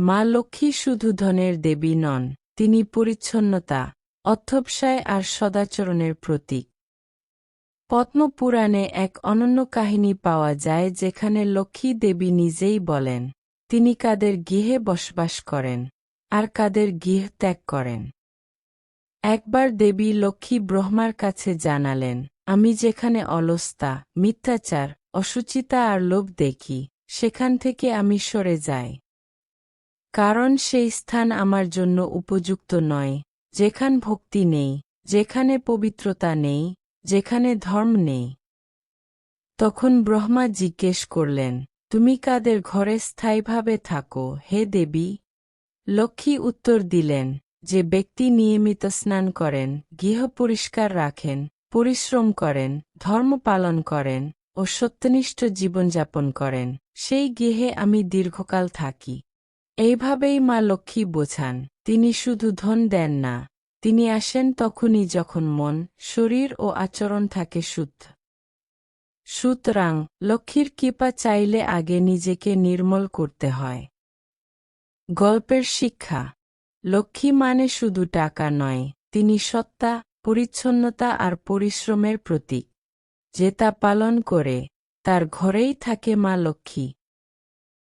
মা লক্ষ্মী শুধু ধনের দেবী নন, তিনি পরিচ্ছন্নতা, অধ্যবসায় আর সদাচরণের প্রতীক। পদ্মপুরাণে এক অনন্য কাহিনী পাওয়া যায় যেখানে লক্ষ্মী দেবী নিজেই বলেন, তিনি কাদের গৃহে বসবাস করেন আর কাদের গৃহ ত্যাগ করেন। একবার দেবী লক্ষ্মী ব্রহ্মার কাছে জানালেন, আমি যেখানে অলস্তা, মিথ্যাচার অসুচিতা আর লোভ দেখি, সেখান থেকে আমি সরে যাই। কারণ সেই স্থান আমার জন্য উপযুক্ত নয়, যেখান ভক্তি নেই, যেখানে পবিত্রতা নেই, যেখানে ধর্ম নেই। তখন ব্রহ্মা জিজ্ঞেস করলেন, তুমি কাদের ঘরে স্থায়ীভাবে থাকো, হে দেবী? লক্ষ্মী উত্তর দিলেন, যে ব্যক্তি নিয়মিত স্নান করেন, গৃহ পরিষ্কার রাখেন, পরিশ্রম করেন, ধর্ম পালন করেন ও সত্যনিষ্ঠ জীবনযাপন করেন, সেই গৃহে আমি দীর্ঘকাল থাকি। এইভাবেই মা লক্ষ্মী বোঝান, তিনি শুধু ধন দেন না, তিনি আসেন তখনই যখন মন, শরীর ও আচরণ থাকে শুদ্ধ। সুতরাং, লক্ষ্মীর কৃপা চাইলে আগে নিজেকে নির্মল করতে হয়। গল্পের শিক্ষা, লক্ষ্মী মানে শুধু টাকা নয়, তিনি সত্তা, পরিচ্ছন্নতা আর পরিশ্রমের প্রতীক। যে তা পালন করে, তার ঘরেই থাকে মা লক্ষ্মী।